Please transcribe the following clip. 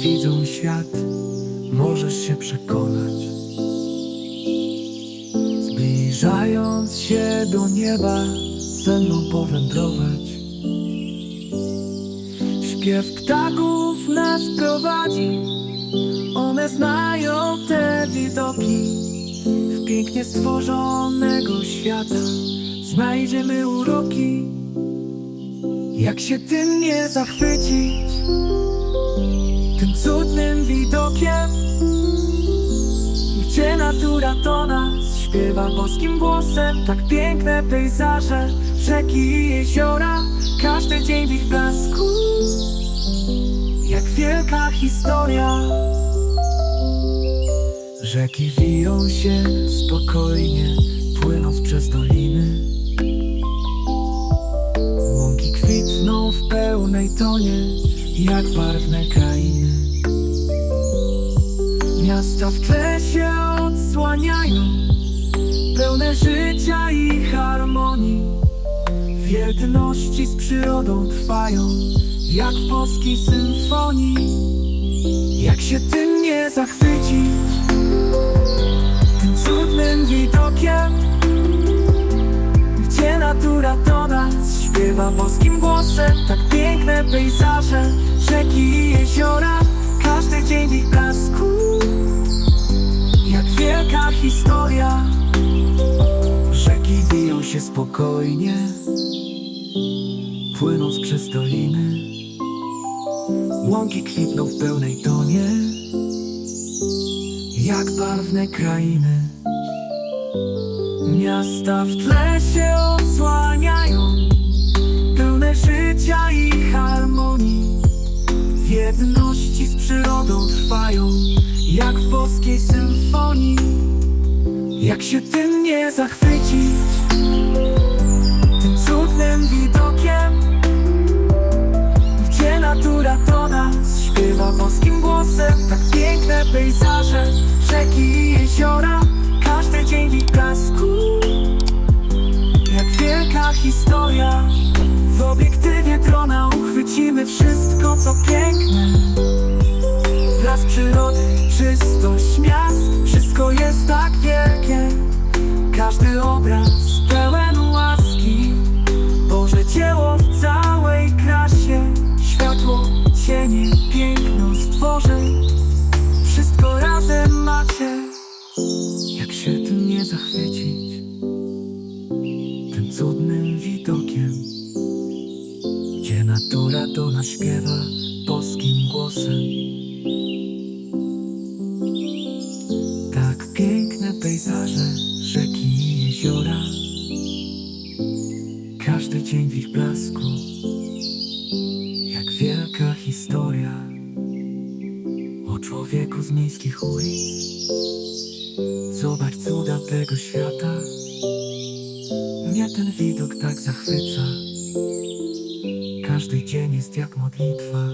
widzą świat, możesz się przekonać. Zbliżając się do nieba, ze powędrować. Śpiew ptaków nas prowadzi, one znają te widoki. W pięknie stworzonego świata znajdziemy uroki. Jak się tym nie zachwycić, cudnym widokiem, gdzie natura do nas śpiewa boskim głosem. Tak piękne pejzaże, rzeki i jeziora, każdy dzień w ich blasku, jak wielka historia. Rzeki wiją się spokojnie, płynąc przez doliny. Łąki kwitną w pełnej tonie, jak barwne krainy. Miasta w tle się odsłaniają, pełne życia i harmonii. W jedności z przyrodą trwają, jak w boskiej symfonii. Jak się tym nie zachwycić, tym cudnym widokiem, gdzie natura do nas śpiewa boskim głosem. Tak piękne pejzaże, rzeki i jeziora, każdy dzień w ich blasku, historia. Rzeki wiją się spokojnie, płynąc przez doliny. Łąki kwitną w pełnej tonie, jak barwne krainy. Miasta w tle się odsłaniają, pełne życia i harmonii. W jedności z przyrodą trwają, jak w boskiej symfonii. Jak się tym nie zachwycić, tym cudnym widokiem, gdzie natura do nas śpiewa boskim głosem. Tak piękne pejzaże, rzeki i jeziora, każdy dzień w ich blasku, jak wielka historia. W obiektywie drona uchwycimy wszystko, co piękne. Blask przyrody, czystość miast, wszystko jest tak wielkie. Każdy obraz pełen łaski, Boże dzieło w całej krasie. Światło, cienie, piękno stworzeń, wszystko razem macie. Jak się tym nie zachwycić, tym cudnym widokiem, gdzie natura do nas śpiewa boskim głosem. Pejzaże, rzeki i jeziora, każdy dzień w ich blasku, jak wielka historia o człowieku z miejskich ulic. Zobacz cuda tego świata, mnie ten widok tak zachwyca. Każdy dzień jest jak modlitwa.